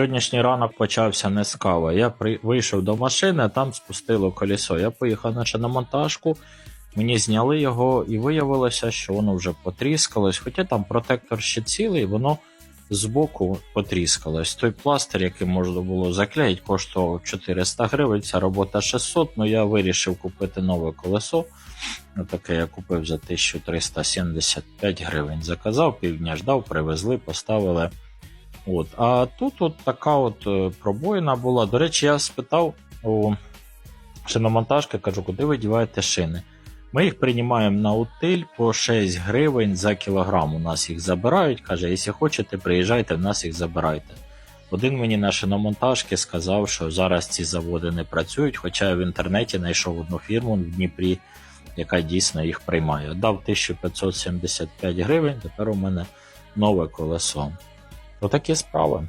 Сьогоднішній ранок почався не з кави. Я при... вийшов до машини, там спустило колесо. Я поїхав наче на монтажку, мені зняли його і виявилося, що воно вже потріскалось. Хоча там протектор ще цілий, воно збоку потріскалось. Той пластир, який можна було заклеїти, коштував 400 гривень. Ця робота 600, але я вирішив купити нове колесо. Таке я купив за 1375 гривень. Заказав, півдня ждав, привезли, поставили. От. А тут от така от е, пробоїна була. До речі, я спитав у шиномонтажки, кажу, куди ви діваєте шини? Ми їх приймаємо на утиль по 6 гривень за кілограм. У нас їх забирають. Каже, якщо хочете, приїжджайте, в нас їх забирайте. Один мені на шиномонтажки сказав, що зараз ці заводи не працюють, хоча я в інтернеті знайшов одну фірму в Дніпрі, яка дійсно їх приймає. Дав 1575 гривень, тепер у мене нове колесо. No taki jest problem.